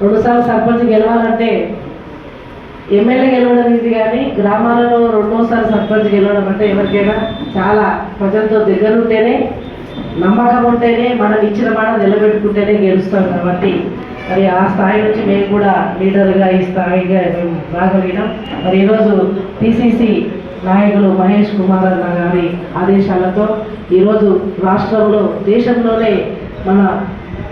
రెండుసార్లు సర్పంచ్ గెలవాలంటే ఎమ్మెల్యే గెలవడం ఇది కానీ గ్రామాలలో రెండోసారి సర్పంచ్ గెలవడం అంటే ఎవరికైనా చాలా ప్రజలతో దగ్గరుంటేనే నమ్మకం ఉంటేనే మనం ఇచ్చిన మాట నిలబెట్టుకుంటేనే గెలుస్తాం కాబట్టి మరి ఆ స్థాయి నుంచి మేము కూడా లీడర్గా ఈ స్థాయిగా మేము రాగలిగినాం. మరి ఈరోజు పిసిసి నాయకులు మహేష్ కుమార్ అన్న గారి ఆదేశాలతో ఈరోజు రాష్ట్రంలో దేశంలోనే మన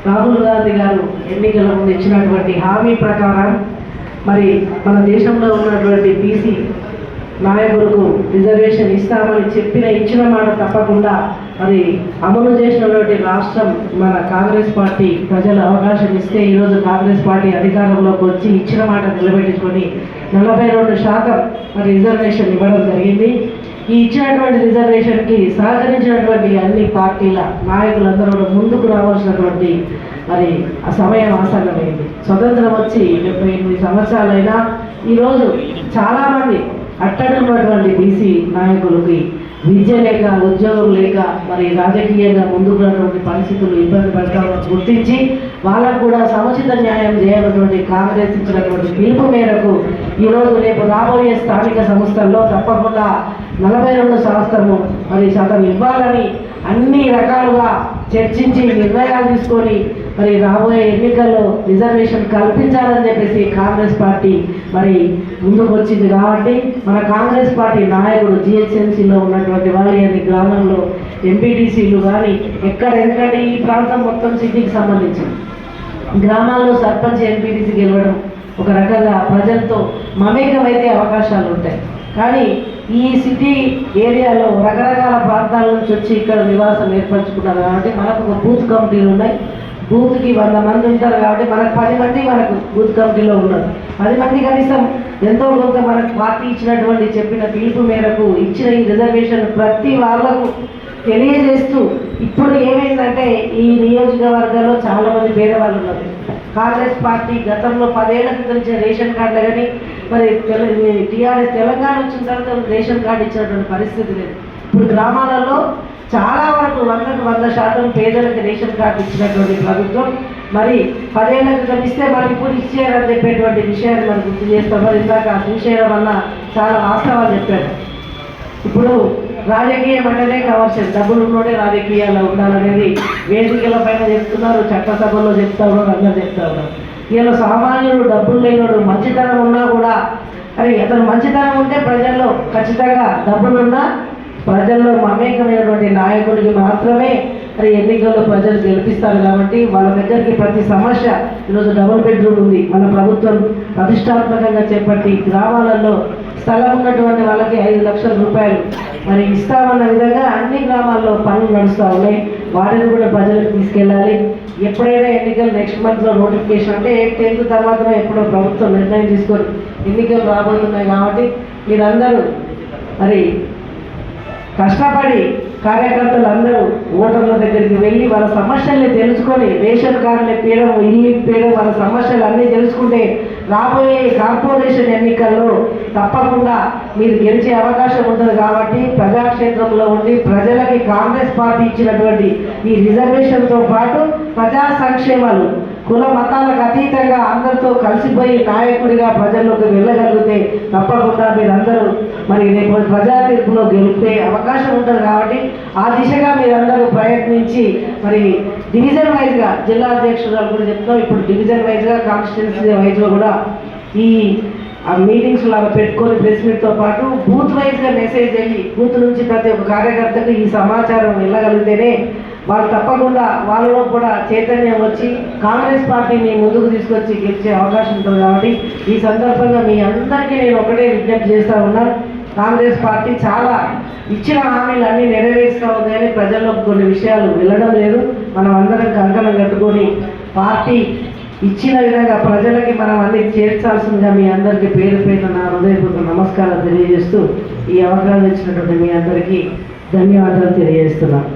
రాహుల్ గాంధీ గారు ఎన్నికల ముందు ఇచ్చినటువంటి హామీ ప్రకారం మరి మన దేశంలో ఉన్నటువంటి బీసీ నాయకులకు రిజర్వేషన్ ఇస్తామని చెప్పిన ఇచ్చిన మాట తప్పకుండా మరి అమలు చేసినటువంటి రాష్ట్రం మన కాంగ్రెస్ పార్టీ ప్రజలు అవకాశం ఇస్తే ఈరోజు కాంగ్రెస్ పార్టీ అధికారంలోకి వచ్చి ఇచ్చిన మాట నిలబెట్టుకొని నలభై రెండు శాతం మరి రిజర్వేషన్ ఇవ్వడం జరిగింది. ఈ ఇచ్చినటువంటి రిజర్వేషన్కి సహకరించినటువంటి అన్ని పార్టీల నాయకులందరూ కూడా ముందుకు రావాల్సినటువంటి మరి ఆ సమయం ఆసన్నమైంది. స్వతంత్రం వచ్చి డెబ్బై ఎనిమిది సంవత్సరాలైనా ఈరోజు చాలామంది అట్టడున్నటువంటి బీసీ నాయకులకి విద్య లేక ఉద్యోగం లేక మరి రాజకీయంగా ముందుకున్నటువంటి పరిస్థితులు ఇబ్బంది పడతామని గుర్తించి వాళ్ళకు కూడా సముచిత న్యాయం చేయాలన్నటువంటి కాంగ్రెస్ ఇచ్చినటువంటి పిలుపు మేరకు ఈరోజు రేపు రాబోయే స్థానిక సంస్థల్లో తప్పకుండా నలభై రెండు శాస్త్రము మరి శాతం ఇవ్వాలని అన్ని రకాలుగా చర్చించి నిర్ణయాలు తీసుకొని మరి రాబోయే ఎన్నికల్లో రిజర్వేషన్ కల్పించాలని చెప్పేసి కాంగ్రెస్ పార్టీ మరి ముందుకు వచ్చింది కాబట్టి మన కాంగ్రెస్ పార్టీ నాయకుడు జిహెచ్ఎంసీలో ఉన్నటువంటి వాళ్ళు అని గ్రామంలో ఎంపీటీసీలు కానీ ఎక్కడ ఎందుకంటే ఈ ప్రాంతం మొత్తం సిటీకి సంబంధించింది. గ్రామాల్లో సర్పంచ్ ఎంపీటీసీ గెలవడం ఒక రకంగా ప్రజలతో మమేకమైతే అవకాశాలు ఉంటాయి. కానీ ఈ సిటీ ఏరియాలో రకరకాల ప్రాంతాల నుంచి వచ్చి ఇక్కడ నివాసం ఏర్పరచుకున్నారు. కాబట్టి మనకు ఒక బూత్ కమిటీలు ఉన్నాయి. బూత్కి వంద మంది ఉంటారు కాబట్టి మనకు పది మంది మనకు బూత్ కమిటీలో ఉన్నారు. పది మంది కనీసం ఎంతో కొంత మనకు పార్టీ ఇచ్చినటువంటి చెప్పిన పిలుపు మేరకు ఇచ్చిన ఈ రిజర్వేషన్ ప్రతి వాళ్ళకు తెలియజేస్తూ ఇప్పుడు ఏమైందంటే ఈ నియోజకవర్గంలో చాలామంది పేదవాళ్ళు ఉన్నారు. కాంగ్రెస్ పార్టీ గతంలో పదేళ్ళ క్రితం ఇచ్చిన రేషన్ కార్డులు కానీ మరి టీఆర్ఎస్ తెలంగాణ వచ్చిన తర్వాత రేషన్ కార్డు ఇచ్చినటువంటి పరిస్థితి లేదు. ఇప్పుడు గ్రామాలలో చాలా వరకు వందకు వంద శాతం పేదలకు రేషన్ కార్డు ఇచ్చినటువంటి ప్రభుత్వం. మరి పదేళ్ళ క్రితం ఇస్తే మరి ఇప్పుడు ఇచ్చేయాలని చెప్పేటువంటి విషయాన్ని మనం గుర్తు చేస్తాం. మరి ఇందాక చూసేయడం వల్ల చాలా వాస్తవాలు చెప్పారు ఇప్పుడు రాజకీయం అంటేనే కమర్షియల్ డబ్బులు ఉన్నోడే రాజకీయాల్లో ఉండాలనేది వేదికల పైన చెప్తున్నారు చట్టసభలో చెప్తా ఉన్నారు అందరు చెప్తా ఉన్నారు. వీళ్ళు సామాన్యుడు డబ్బులు లేనివాడు మంచితనం ఉన్నా కూడా అరే అతను మంచితనం ఉంటే ప్రజల్లో ఖచ్చితంగా డబ్బులున్నా ప్రజల్లో మమేకమైనటువంటి నాయకుడికి మాత్రమే మరి ఎన్నికల్లో ప్రజలు గెలిపిస్తారు కాబట్టి వాళ్ళ దగ్గరికి ప్రతి సమస్య ఈరోజు డబుల్ బెడ్రూమ్ ఉంది. మన ప్రభుత్వం ప్రతిష్టాత్మకంగా చేపట్టి గ్రామాలలో స్థలం ఉన్నటువంటి వాళ్ళకి ఐదు లక్షల రూపాయలు మరి ఇస్తామన్న విధంగా అన్ని గ్రామాల్లో పనులు నడుస్తూ ఉన్నాయి. వాటిని కూడా ప్రజలకు తీసుకెళ్ళాలి. ఎప్పుడైనా ఎన్నికలు నెక్స్ట్ మంత్లో నోటిఫికేషన్ అంటే టెన్త్ తర్వాత ఎప్పుడో ప్రభుత్వం నిర్ణయం తీసుకొని ఎన్నికలు రాబోతున్నాయి కాబట్టి మీరందరూ మరి కష్టపడి కార్యకర్తలందరూ ఓటర్ల దగ్గరికి వెళ్ళి వాళ్ళ సమస్యల్ని తెలుసుకొని రేషన్ కార్డులు ఇప్పించడం ఇల్లు ఇప్పించడం వాళ్ళ సమస్యలు అన్నీ తెలుసుకుంటే రాబోయే కార్పొరేషన్ ఎన్నికల్లో తప్పకుండా మీరు గెలిచే అవకాశం ఉంటుంది కాబట్టి ప్రజాక్షేత్రంలో ఉండి ప్రజలకి కాంగ్రెస్ పార్టీ ఇచ్చినటువంటి ఈ రిజర్వేషన్తో పాటు ప్రజా సంక్షేమాలు కుల మతాలకు అతీతంగా అందరితో కలిసిపోయి నాయకుడిగా ప్రజల్లోకి వెళ్ళగలిగితే తప్పకుండా మీరందరూ మరి రేపు ప్రజా తీర్పులో గెలిపే అవకాశం ఉంటుంది కాబట్టి ఆ దిశగా మీరందరూ ప్రయత్నించి మరి డివిజన్ వైజ్గా జిల్లా అధ్యక్షురాలు కూడా చెప్తాం ఇప్పుడు డివిజన్ వైజ్గా కాన్స్టిట్యున్సీ వైజ్లో కూడా ఈ ఆ మీటింగ్స్ లాగా పెట్టుకొని ప్రెస్ మీట్తో పాటు బూత్ వైజ్గా మెసేజ్ అయ్యి బూత్ నుంచి ప్రతి ఒక్క కార్యకర్తకు ఈ సమాచారం వెళ్ళగలిగితేనే వాళ్ళు తప్పకుండా వాళ్ళలో కూడా చైతన్యం వచ్చి కాంగ్రెస్ పార్టీని ముందుకు తీసుకొచ్చి గెలిచే అవకాశం ఉంటుంది కాబట్టి ఈ సందర్భంగా మీ అందరికీ నేను ఒకటే విజ్ఞప్తి చేస్తా ఉన్నాను కాంగ్రెస్ పార్టీ చాలా ఇచ్చిన హామీలు అన్నీ నెరవేరుస్తూ ఉంది కానీ ప్రజల్లోకి కొన్ని విషయాలు వెళ్ళడం లేదు. మనం అందరం కంకణం కట్టుకొని పార్టీ ఇచ్చిన విధంగా ప్రజలకి మనం అన్ని చేర్చాల్సిందిగా మీ అందరికీ పేరు పేరు నా హృదయపూర్వక నమస్కారాలు తెలియజేస్తూ ఈ అవకాశం ఇచ్చినటువంటి మీ అందరికీ ధన్యవాదాలు తెలియజేస్తున్నాను